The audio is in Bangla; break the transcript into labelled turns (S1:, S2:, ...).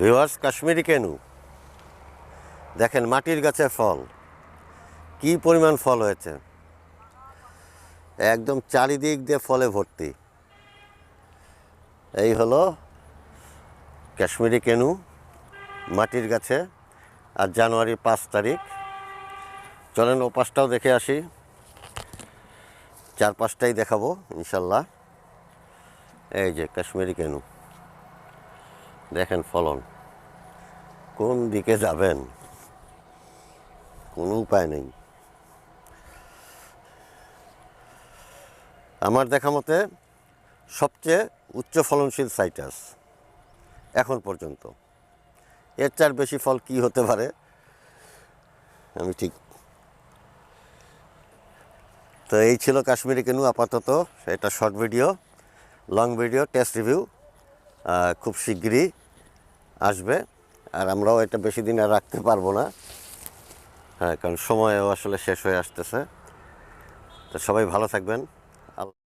S1: ভিওয়ার্স কাশ্মীরি কেনু। দেখেন, মাটির গাছে ফল। কি পরিমাণ ফল হয়েছে। একদম চারিদিক দিয়ে ফলে ভর্তি। এই হলো কাশ্মীরি কেনু, মাটির গাছে, আর জানুয়ারি পাঁচ তারিখ। চলেন ও দেখে আসি। চার পাঁচটাই দেখাবো, ইনশাল্লাহ। এই যে, কাশ্মীরি কেনু। দেখেন ফলন। কোন দিকে যাবেন? কোনো উপায় নেই। আমার দেখা মতে সবচেয়ে উচ্চ ফলনশীল সাইটাস এখন পর্যন্ত। এর চার বেশি ফল কি হতে পারে? আমি ঠিক তো এই ছিল কাশ্মীরি কেনু, আপাতত এটা short video, long video, taste review খুব শিগগিরই আসবে, আর আমরাও এটা বেশি দিন আর রাখতে পারব না। হ্যাঁ কারণ সময়ও আসলে শেষ হয়ে আসতেছে। তো সবাই ভালো থাকবেন।